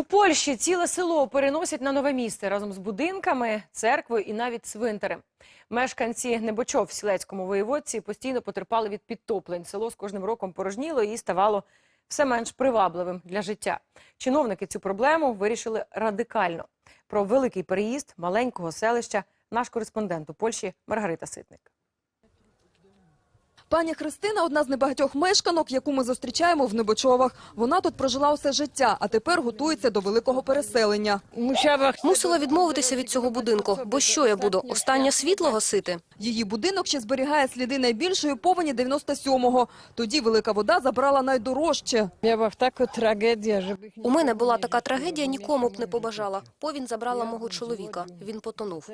У Польщі ціле село переносять на нове місце разом з будинками, церквою і навіть цвинтарем. Мешканці Небочов в Сілецькому воєводці постійно потерпали від підтоплень. Село з кожним роком порожніло і ставало все менш привабливим для життя. Чиновники цю проблему вирішили радикально. Про великий переїзд маленького селища наш кореспондент у Польщі Маргарита Ситник. Пані Христина – одна з небагатьох мешканок, яку ми зустрічаємо в Небочовах. Вона тут прожила усе життя, а тепер готується до великого переселення. Мусила відмовитися від цього будинку, бо що я буду останнє світло гасити? Її будинок ще зберігає сліди найбільшої повені 97-го. Тоді велика вода забрала найдорожче. У мене була така трагедія, нікому б не побажала. Повінь забрала мого чоловіка. Він потонув.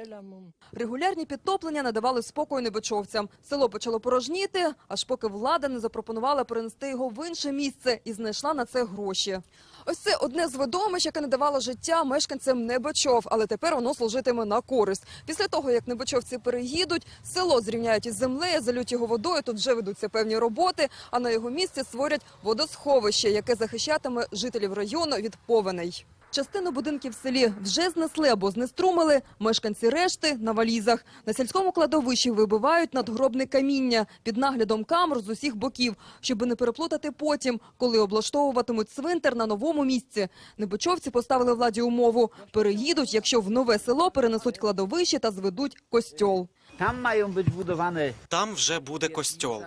Регулярні підтоплення не давали спокою небочовцям. Село почало порожніти, аж поки влада не запропонувала перенести його в інше місце і знайшла на це гроші. Ось це одне з видовищ, яке не давало життя мешканцям Небочов, але тепер воно служитиме на користь. Після того, як небочовці переїдуть, село зрівняють із землею, залють його водою, тут вже ведуться певні роботи, а на його місці створять водосховище, яке захищатиме жителів району від повеней. Частину будинків в селі вже знесли або знеструмили, мешканці решти на валізах. На сільському кладовищі вибивають надгробне каміння під наглядом камер з усіх боків, щоб не переплутати потім, коли облаштовуватимуть цвинтар на новому місці. Небочовці поставили владі умову – переїдуть, якщо в нове село перенесуть кладовище та зведуть костьол. Tam mają być budowane Там вже буде костьол.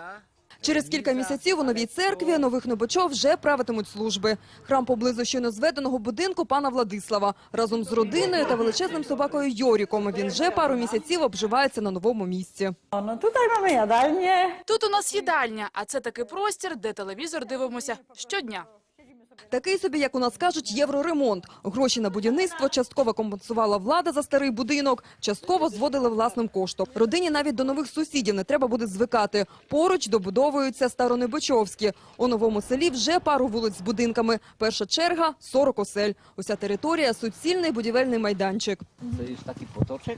Через кілька місяців у новій церкві нових Небочов вже правитимуть служби. Храм поблизу щойно зведеного будинку пана Владислава. Разом з родиною та величезним собакою Йоріком. Він вже пару місяців обживається на новому місці. Jadalnię. Тут у нас їдальня, а це такий простір, де телевізор дивимося щодня. Такий собі, як у нас кажуть, євроремонт. Гроші на будівництво частково компенсувала влада за старий будинок, частково зводили власним коштом. Родині навіть до нових сусідів не треба буде звикати. Поруч добудовуються Старонебочовські. У новому селі вже пару вулиць з будинками. Перша черга – 40 осель. Уся територія – суцільний будівельний майданчик. to jest taki potoczek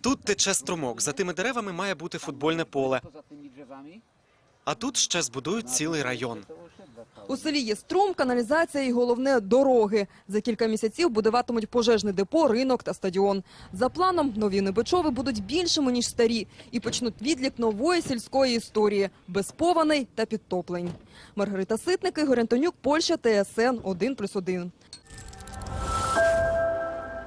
Тут тече струмок. За тими деревами має бути футбольне поле. А тут ще збудують цілий район. У селі є струм, каналізація і головне – дороги. За кілька місяців будуватимуть пожежне депо, ринок та стадіон. За планом, нові Небичови будуть більшими, ніж старі, і почнуть відлік нової сільської історії – без повеней та підтоплень. Маргарита Ситник, Ігор Антонюк, Польща, ТСН 1+,1.